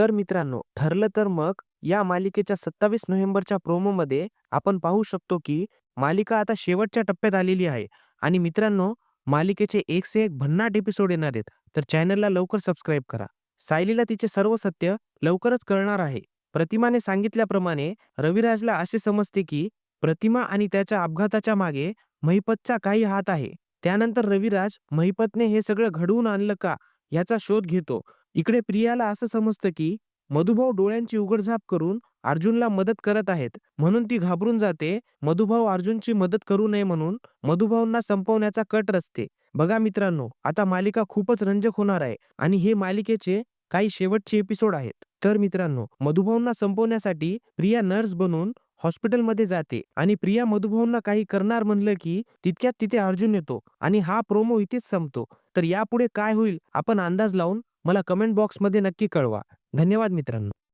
तर मित्रांनो ठरलं तर मग या मालिकेच्या सत्तावीस नोव्हेंबरच्या प्रोमोमध्ये आपण पाहू शकतो की मालिका आता शेवटच्या टप्प्यात आलेली आहे. आणि मित्रांनो मालिकेचे एक से एक भन्नाट एपिसोड येणार आहेत. तर चॅनलला लवकर सबस्क्राईब करा. सायलीला तिचे सर्व सत्य लवकरच कळणार आहे. प्रतिमाने सांगितल्याप्रमाणे रविराजला असे समजते की प्रतिमा आणि त्याच्या अपघाताच्या मागे महिपतचा काही हात आहे. त्यानंतर रविराज महिपतने हे सगळं घडवून आणलं का? याचा शोध घेतो. इकडे प्रियाला असं समजतं की मधुभाऊ डोळ्यांची उघडझाप करून अर्जुनला मदत करत आहेत. म्हणून ती घाबरून जाते. मधुभाऊ अर्जुनची मदत करू नये म्हणून मधुभाऊंना संपवण्याचा कट रचते. बघा मित्रांनो आता मालिका खूपच रंजक होणार आहे आणि हे मालिकेचे काही शेवटचे एपिसोड आहेत. तर मित्रांनो मधुभाऊंना संपवण्यासाठी प्रिया नर्स बनून हॉस्पिटलमध्ये जाते आणि प्रिया मधुभाऊंना काही करणार म्हणलं की तितक्यात तिथे अर्जुन येतो आणि हा प्रोमो इथेच संपतो. तर यापुढे काय होईल आपण अंदाज लावून मला कमेंट बॉक्समध्ये नक्की कळवा. धन्यवाद मित्रांनो.